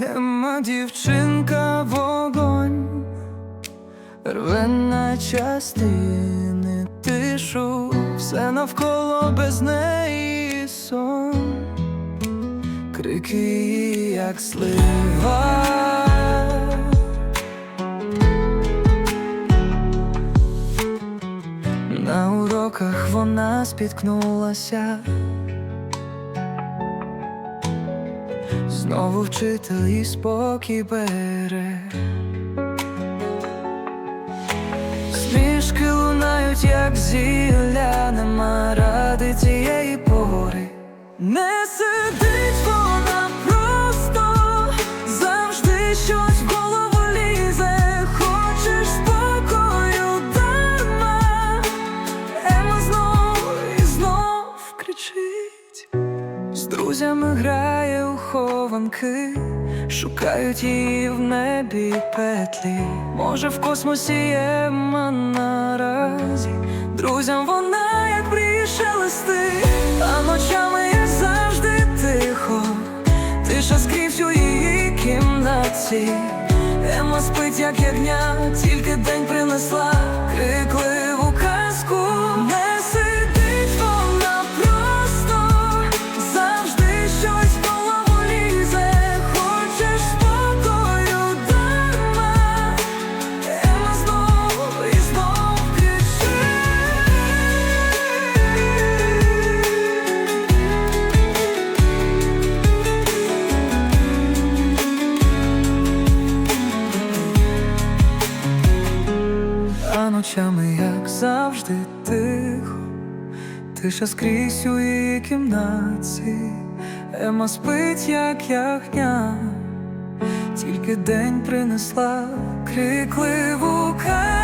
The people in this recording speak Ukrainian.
Ема дівчинка вогонь, рве на частини тишу, все навколо без неї сон, крики як слива. На уроках вона спіткнулася. Знову вчитель і спокій бере. Смішки лунають, як зілля, нема ради цієї пори. Не сидить вона просто, завжди щось в голову лізе. Хочеш спокою дарма, Ема знов і знов кричить. З друзями грає у хованки, шукають її в небі петлі. Може, в космосі є наразі. Друзям вона, як мрії шелести, а ночами є завжди тихо. Тиша скрізь у її кімнаті. Ема спить, як ягня, тільки день принесла крикливу ночами, як завжди, тихо, тиша скрізь у її кімнаті, Ема спить, як ягня, тільки день принесла крикливу казку.